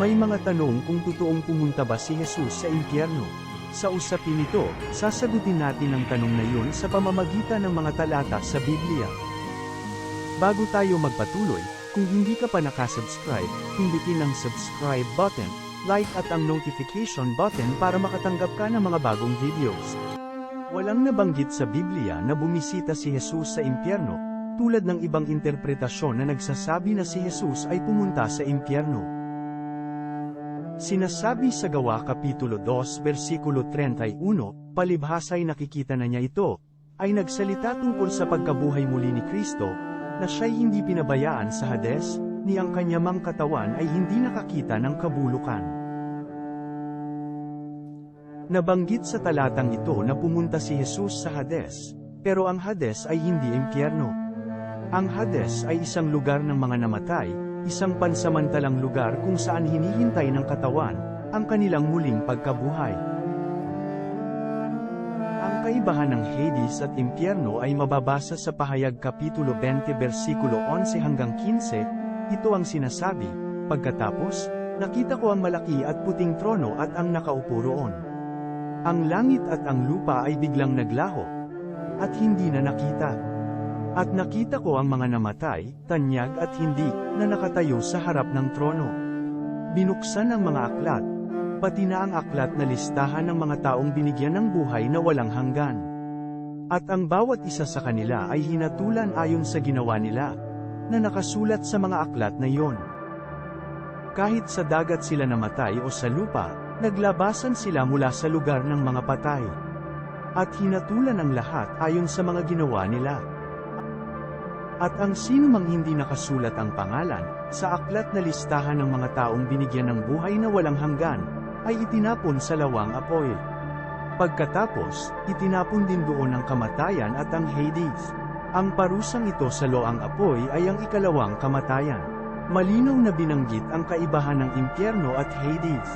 May mga tanong kung totoong pumunta ba si Jesus sa impyerno. Sa usapin ito, sasagutin natin ang tanong na yun sa pamamagitan ng mga talata sa Biblia. Bago tayo magpatuloy, kung hindi ka pa nakasubscribe, pindutin ang subscribe button, like at ang notification button para makatanggap ka ng mga bagong videos. Walang nabanggit sa Biblia na bumisita si Jesus sa impyerno, tulad ng ibang interpretasyon na nagsasabi na si Jesus ay pumunta sa impyerno. Sinasabi sa Gawa Kapitulo 2 versikulo 31, palibhasa'y nakikita na niya ito, ay nagsalita tungkol sa pagkabuhay muli ni Kristo, na siya'y hindi pinabayaan sa Hades, ni ang kanyamang katawan ay hindi nakakita ng kabulukan. Nabanggit sa talatang ito na pumunta si Jesus sa Hades, pero ang Hades ay hindi impyerno. Ang Hades ay isang lugar ng mga namatay, isang pansamantalang lugar kung saan hinihintay ng katawan, ang kanilang muling pagkabuhay. Ang kaibahan ng Hades at impyerno ay mababasa sa pahayag Kapitulo 20 versikulo 11 hanggang 15, ito ang sinasabi, Pagkatapos, nakita ko ang malaki at puting trono at ang nakaupo roon. Ang langit at ang lupa ay biglang naglaho, at hindi na nakita. At nakita ko ang mga namatay, tanyag at hindi, na nakatayo sa harap ng trono. Binuksan ang mga aklat, pati na ang aklat na listahan ng mga taong binigyan ng buhay na walang hanggan. At ang bawat isa sa kanila ay hinatulan ayon sa ginawa nila, na nakasulat sa mga aklat na iyon. Kahit sa dagat sila namatay o sa lupa, naglabasan sila mula sa lugar ng mga patay. At hinatulan ang lahat ayon sa mga ginawa nila. At ang sino mang hindi nakasulat ang pangalan, sa aklat na listahan ng mga taong binigyan ng buhay na walang hanggan, ay itinapon sa lawang apoy. Pagkatapos, itinapon din doon ang kamatayan at ang Hades. Ang parusang ito sa loang apoy ay ang ikalawang kamatayan. Malinaw na binanggit ang kaibahan ng impyerno at Hades.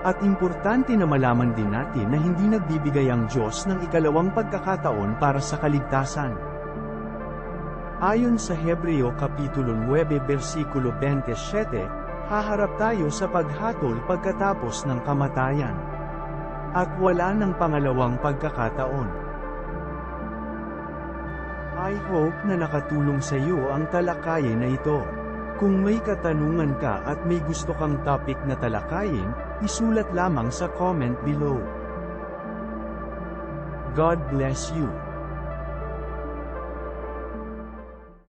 At importante na malaman din natin na hindi nagbibigay ang Diyos ng ikalawang pagkakataon para sa kaligtasan. Ayon sa Hebreo Kapitulo 9 versikulo 27, haharap tayo sa paghatol pagkatapos ng kamatayan. At wala ng pangalawang pagkakataon. I hope na nakatulong sa iyo ang talakayin na ito. Kung may katanungan ka at may gusto kang topic na talakayin, isulat lamang sa comment below. God bless you.